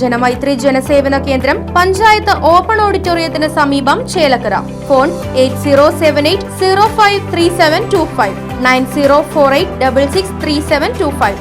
ജനമൈത്രി ജനസേവന കേന്ദ്രം പഞ്ചായത്ത് ഓപ്പൺ ഓഡിറ്റോറിയത്തിന് സമീപം Chelakkara. Phone eight zero seven eight zero five three seven two five. Nine zero four eight double six three seven two five.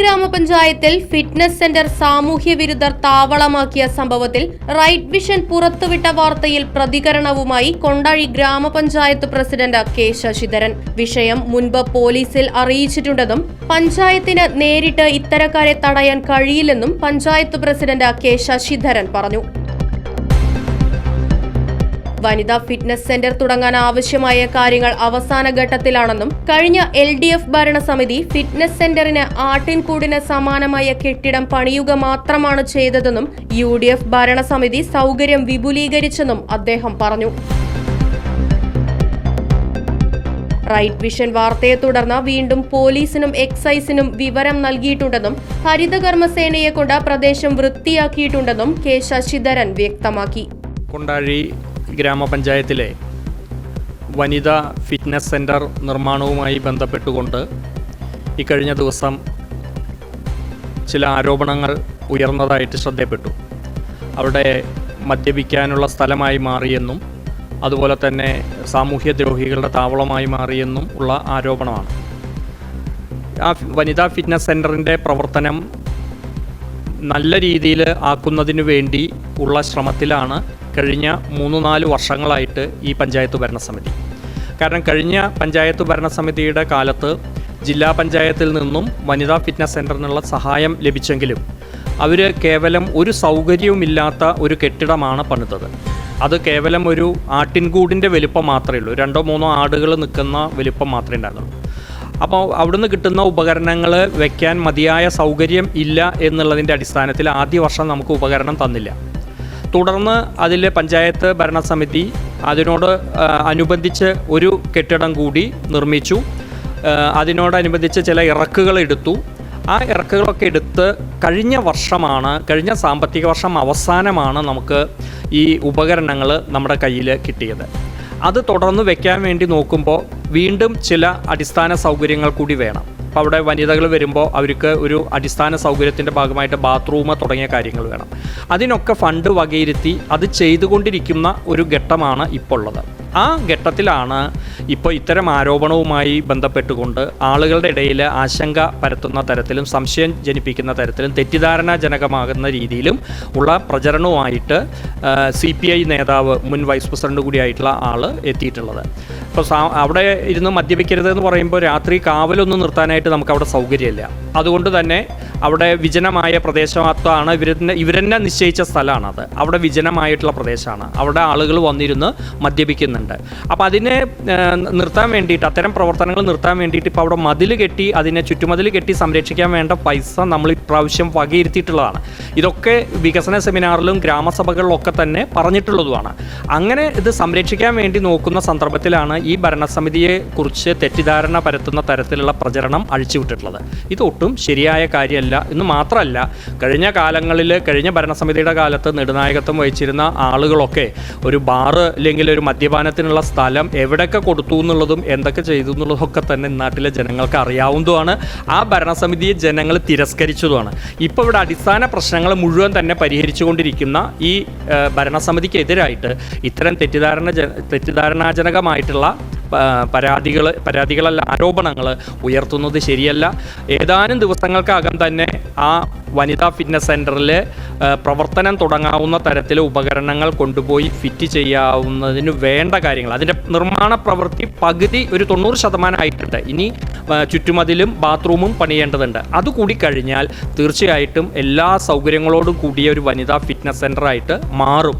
ഗ്രാമപഞ്ചായത്തിൽ fitness centre സാമൂഹ്യ വിരുദ്ധർ താവളമാക്കിയ സംഭവത്തിൽ right vision പുറത്തുവിട്ട വാർത്തയിൽ പ്രതികരണവുമായി കൊണ്ടാഴി ഗ്രാമപഞ്ചായത്ത് പ്രസിഡന്റ് കെ ശശിധരൻ. വിഷയം മുൻപ് പോലീസിൽ അറിയിച്ചിട്ടുണ്ടെന്നും പഞ്ചായത്തിന് നേരിട്ട് ഇത്തരക്കാരെ തടയാൻ കഴിയില്ലെന്നും പഞ്ചായത്ത് പ്രസിഡന്റ് കെ ശശിധരൻ പറഞ്ഞു. വനിതാ ഫിറ്റ്നസ് സെന്റർ തുടങ്ങാൻ ആവശ്യമായ കാര്യങ്ങൾ അവസാന ഘട്ടത്തിലാണെന്നും കഴിഞ്ഞ എൽ ഡി എഫ് ഭരണസമിതി ഫിറ്റ്നസ് സെന്ററിന് ആട്ടിൻകൂടിന് സമാനമായ കെട്ടിടം പണിയുക മാത്രമാണ് ചെയ്തതെന്നും യു ഡി എഫ് ഭരണസമിതി സൗകര്യം വിപുലീകരിച്ചെന്നും അദ്ദേഹം പറഞ്ഞു. റൈറ്റ് വിഷൻ വാർത്തയെ തുടർന്ന് വീണ്ടും പോലീസിനും എക്സൈസിനും വിവരം നൽകിയിട്ടുണ്ടെന്നും ഹരിതകർമ്മസേനയെ കൊണ്ട് പ്രദേശം വൃത്തിയാക്കിയിട്ടുണ്ടെന്നും കെ ശശിധരൻ വ്യക്തമാക്കി. കൊണ്ടാഴി ഗ്രാമപഞ്ചായത്തിലെ വനിതാ ഫിറ്റ്നസ് സെന്റർ നിർമ്മാണവുമായി ബന്ധപ്പെട്ടുകൊണ്ട് ഇക്കഴിഞ്ഞ ദിവസം ചില ആരോപണങ്ങൾ ഉയർന്നതായിട്ട് ശ്രദ്ധയപ്പെട്ടു. അവിടെ മദ്യപിക്കാനുള്ള സ്ഥലമായി മാറിയെന്നും അതുപോലെ തന്നെ സാമൂഹ്യദ്രോഹികളുടെ താവളമായി മാറിയെന്നും ഉള്ള ആരോപണമാണ്. ആ വനിതാ ഫിറ്റ്നസ് സെന്ററിന്റെ പ്രവർത്തനം നല്ല രീതിയിൽ ആക്കുന്നതിന് വേണ്ടി ഉള്ള ശ്രമത്തിലാണ് കഴിഞ്ഞ മൂന്ന് നാല് വർഷങ്ങളായിട്ട് ഈ പഞ്ചായത്ത് ഭരണസമിതി. കാരണം കഴിഞ്ഞ പഞ്ചായത്ത് ഭരണസമിതിയുടെ കാലത്ത് ജില്ലാ പഞ്ചായത്തിൽ നിന്നും വനിതാ ഫിറ്റ്നസ് സെന്ററിനുള്ള സഹായം ലഭിച്ചെങ്കിലും അവർ കേവലം ഒരു സൗകര്യവുമില്ലാത്ത ഒരു കെട്ടിടമാണ് പണിതത്. അത് കേവലം ഒരു ആട്ടിൻകൂടിന്റെ വലിപ്പം മാത്രമേ ഉള്ളൂ. രണ്ടോ മൂന്നോ ആടുകൾ നിൽക്കുന്ന വലിപ്പം മാത്രമേ ഉണ്ടായിരുന്നുള്ളൂ. അപ്പോൾ അവിടുന്ന് കിട്ടുന്ന ഉപകരണങ്ങൾ വെക്കാൻ മതിയായ സൗകര്യം ഇല്ല എന്നുള്ളതിന്റെ അടിസ്ഥാനത്തിൽ ആദ്യ വർഷം നമുക്ക് ഉപകരണം തന്നില്ല. തുടർന്ന് അതിൽ പഞ്ചായത്ത് ഭരണസമിതി അതിനോട് അനുബന്ധിച്ച് ഒരു കെട്ടിടം കൂടി നിർമ്മിച്ചു. അതിനോടനുബന്ധിച്ച് ചില ഇറക്കുകൾ എടുത്തു. ആ ഇറക്കുകളൊക്കെ എടുത്ത് കഴിഞ്ഞ വർഷമാണ് കഴിഞ്ഞ സാമ്പത്തിക വർഷം അവസാനമാണ് നമുക്ക് ഈ ഉപകരണങ്ങൾ നമ്മുടെ കയ്യിൽ കിട്ടിയത്. അത് തുടർന്ന് വെക്കാൻ വേണ്ടി നോക്കുമ്പോൾ വീണ്ടും ചില അടിസ്ഥാന സൗകര്യങ്ങൾ കൂടി വേണം. അപ്പോൾ അവിടെ വനിതകൾ വരുമ്പോൾ അവർക്ക് ഒരു അടിസ്ഥാന സൗകര്യത്തിന്റെ ഭാഗമായിട്ട് ബാത്റൂം തുടങ്ങിയ കാര്യങ്ങൾ വേണം. അതിനൊക്കെ ഫണ്ട് വകയിരുത്തി അത് ചെയ്തുകൊണ്ടിരിക്കുന്ന ഒരു ഘട്ടമാണ് ഇപ്പോൾ ഉള്ളത്. ആ ഘട്ടത്തിലാണ് ഇപ്പോൾ ഇത്തരം ആരോപണവുമായി ബന്ധപ്പെട്ടുകൊണ്ട് ആളുകളുടെ ഇടയിൽ ആശങ്ക പരത്തുന്ന തരത്തിലും സംശയം ജനിപ്പിക്കുന്ന തരത്തിലും തെറ്റിദ്ധാരണാജനകമാകുന്ന രീതിയിലും ഉള്ള പ്രചരണവുമായിട്ട് സി പി ഐ നേതാവ് മുൻ വൈസ് പ്രസിഡന്റ് കൂടിയായിട്ടുള്ള ആൾ എത്തിയിട്ടുള്ളത്. ഇപ്പോൾ സാ അവിടെ ഇരുന്ന് മദ്യപിക്കരുത് എന്ന് പറയുമ്പോൾ രാത്രി കാവലൊന്നും നിർത്താനായിട്ട് നമുക്ക് അവിടെ സൗകര്യമില്ല. അതുകൊണ്ട് തന്നെ അവിടെ വിജനമായ പ്രദേശത്താണ് ഇവരെന്നെ ഇവരെന്നെ നിശ്ചയിച്ച സ്ഥലമാണത്. അവിടെ വിജനമായിട്ടുള്ള പ്രദേശമാണ്. അവിടെ ആളുകൾ വന്നിരുന്ന് മദ്യപിക്കുന്നുണ്ട്. അപ്പോൾ അതിനെ നിർത്താൻ വേണ്ടിയിട്ട് അത്തരം പ്രവർത്തനങ്ങൾ നിർത്താൻ വേണ്ടിയിട്ട് ഇപ്പോൾ അവിടെ മതിൽ കെട്ടി അതിനെ ചുറ്റുമതിൽ കെട്ടി സംരക്ഷിക്കാൻ വേണ്ട പൈസ നമ്മൾ ഇപ്രാവശ്യം വകയിരുത്തിയിട്ടുള്ളതാണ്. ഇതൊക്കെ വികസന സെമിനാറിലും ഗ്രാമസഭകളിലും ഒക്കെ തന്നെ പറഞ്ഞിട്ടുള്ളതുമാണ്. അങ്ങനെ ഇത് സംരക്ഷിക്കാൻ വേണ്ടി നോക്കുന്ന സന്ദർഭത്തിലാണ് ഈ ഭരണസമിതിയെ കുറിച്ച് തെറ്റിദ്ധാരണ പരത്തുന്ന തരത്തിലുള്ള പ്രചരണം അഴിച്ചുവിട്ടിട്ടുള്ളത്. ഇതൊട്ടും ശരിയായ കാര്യമല്ല എന്ന് മാത്രമല്ല കഴിഞ്ഞ കാലങ്ങളിൽ കഴിഞ്ഞ ഭരണസമിതിയുടെ കാലത്ത് നെടുനായകത്വം വഹിച്ചിരുന്ന ആളുകളൊക്കെ ഒരു ബാറ് അല്ലെങ്കിൽ ഒരു മദ്യപാനത്തിനുള്ള സ്ഥലം എവിടെയൊക്കെ കൊടുത്തു എന്നുള്ളതും എന്തൊക്കെ ചെയ്തു എന്നുള്ളതൊക്കെ തന്നെ നാട്ടിലെ ജനങ്ങൾക്ക് അറിയാവുന്നതുമാണ്. ആ ഭരണസമിതിയെ ജനങ്ങൾ തിരസ്കരിച്ചതുമാണ്. ഇപ്പോൾ ഇവിടെ അടിസ്ഥാന പ്രശ്നങ്ങൾ മുഴുവൻ തന്നെ പരിഹരിച്ചുകൊണ്ടിരിക്കുന്ന ഈ ഭരണസമിതിക്കെതിരായിട്ട് ഇത്തരം തെറ്റിദ്ധാരണ തെറ്റിദ്ധാരണാജനകമായിട്ടുള്ള പരാതികൾ പരാതികളല്ല ആരോപണങ്ങൾ ഉയർത്തുന്നത് ശരിയല്ല. ഏതാനും ദിവസങ്ങൾക്കകം തന്നെ ആ വനിതാ ഫിറ്റ്നസ് സെന്ററിൽ പ്രവർത്തനം തുടങ്ങാവുന്ന തരത്തിലെ ഉപകരണങ്ങൾ കൊണ്ടുപോയി ഫിറ്റ് ചെയ്യാവുന്നതിന് വേണ്ട കാര്യങ്ങൾ. അതിന്റെ നിർമ്മാണ പ്രവൃത്തി പകുതി ഒരു തൊണ്ണൂറ് ശതമാനം ആയിട്ടുണ്ട്. ഇനി ചുറ്റുമതിലും ബാത്റൂമും പണിയേണ്ടതുണ്ട്. അതുകൂടി കഴിഞ്ഞാൽ തീർച്ചയായിട്ടും എല്ലാ സൗകര്യങ്ങളോടും കൂടിയ ഒരു വനിതാ ഫിറ്റ്നസ് സെന്ററായിട്ട് മാറും.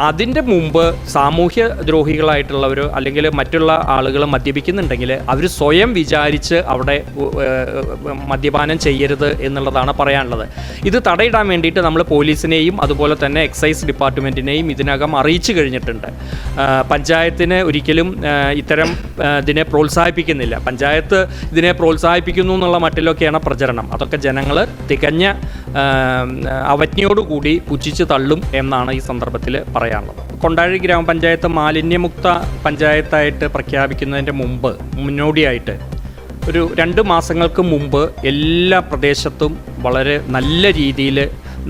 അതിന്റെ മുമ്പ് സാമൂഹ്യ ദ്രോഹികളായിട്ടുള്ളവർ അല്ലെങ്കിൽ മറ്റുള്ള ആളുകൾ മദ്യപിക്കുന്നുണ്ടെങ്കിൽ അവർ സ്വയം വിചാരിച്ച് അവിടെ മദ്യപാനം ചെയ്യരുത് എന്നുള്ളതാണ് പറയാനുള്ളത്. ഇത് തടയിടാൻ വേണ്ടിയിട്ട് നമ്മൾ പോലീസിനെയും അതുപോലെ തന്നെ എക്സൈസ് ഡിപ്പാർട്ട്മെന്റിനെയും ഇതിനകം അറിയിച്ചു കഴിഞ്ഞിട്ടുണ്ട്. പഞ്ചായത്തിന് ഒരിക്കലും ഇത്തരം ഇതിനെ പ്രോത്സാഹിപ്പിക്കുന്നില്ല. പഞ്ചായത്ത് ഇതിനെ പ്രോത്സാഹിപ്പിക്കുന്നു എന്നുള്ള മട്ടിലൊക്കെയാണ് പ്രചരണം. അതൊക്കെ ജനങ്ങൾ തികഞ്ഞ അവജ്ഞയോടുകൂടി പുച്ഛിച്ച് തള്ളും എന്നാണ് ഈ സന്ദർഭത്തിൽ പറയാനുള്ളത്. കൊണ്ടാഴി ഗ്രാമപഞ്ചായത്ത് മാലിന്യമുക്ത പഞ്ചായത്തായിട്ട് പ്രഖ്യാപിക്കുന്നതിന്റെ മുമ്പ് മുന്നോടിയായിട്ട് ഒരു രണ്ട് മാസങ്ങൾക്ക് മുമ്പ് എല്ലാ പ്രദേശത്തും വളരെ നല്ല രീതിയിൽ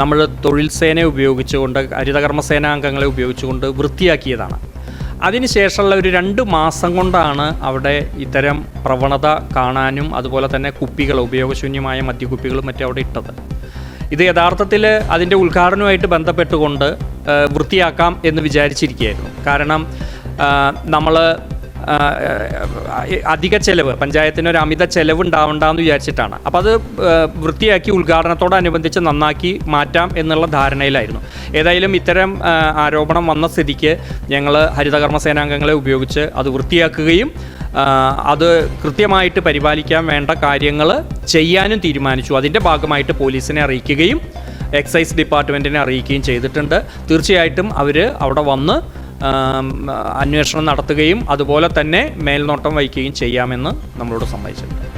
നമ്മൾ തൊഴിൽ സേനയെ ഉപയോഗിച്ചുകൊണ്ട് ഹരിതകർമ്മ സേനാംഗങ്ങളെ ഉപയോഗിച്ചുകൊണ്ട് വൃത്തിയാക്കിയതാണ്. അതിനുശേഷമുള്ള ഒരു രണ്ട് മാസം കൊണ്ടാണ് അവിടെ ഇത്തരം പ്രവണത കാണാനും അതുപോലെ തന്നെ കുപ്പികൾ ഉപയോഗശൂന്യമായ മദ്യക്കുപ്പികളും മറ്റും അവിടെ ഇട്ടത്. ഇത് യഥാർത്ഥത്തിൽ അതിന്റെ ഉദ്ഘാടനവുമായിട്ട് ബന്ധപ്പെട്ടുകൊണ്ട് വൃത്തിയാക്കാം എന്ന് വിചാരിച്ചിരിക്കുകയായിരുന്നു. കാരണം നമ്മൾ അധിക ചെലവ് പഞ്ചായത്തിന് ഒരു അമിത ചെലവ് ഉണ്ടാവണ്ടെന്ന് വിചാരിച്ചിട്ടാണ്. അപ്പോൾ അത് വൃത്തിയാക്കി ഉദ്ഘാടനത്തോടനുബന്ധിച്ച് നന്നാക്കി മാറ്റാം എന്നുള്ള ധാരണയിലായിരുന്നു. ഏതായാലും ഇത്തരം ആരോപണം വന്ന സ്ഥിതിക്ക് ഞങ്ങൾ ഹരിതകർമ്മ സേനാംഗങ്ങളെ ഉപയോഗിച്ച് അത് വൃത്തിയാക്കുകയും അത് കൃത്യമായിട്ട് പരിപാലിക്കാൻ വേണ്ട കാര്യങ്ങൾ ചെയ്യാനും തീരുമാനിച്ചു. അതിന്റെ ഭാഗമായിട്ട് പോലീസിനെ അറിയിക്കുകയും എക്സൈസ് ഡിപ്പാർട്ട്മെന്റിനെ അറിയിക്കുകയും ചെയ്തിട്ടുണ്ട്. തീർച്ചയായിട്ടും അവർ അവിടെ വന്ന് അന്വേഷണം നടത്തുകയും അതുപോലെ തന്നെ മേൽനോട്ടം വഹിക്കുകയും ചെയ്യാമെന്ന് നമ്മളോട് സമ്മതിച്ചിട്ടുണ്ട്.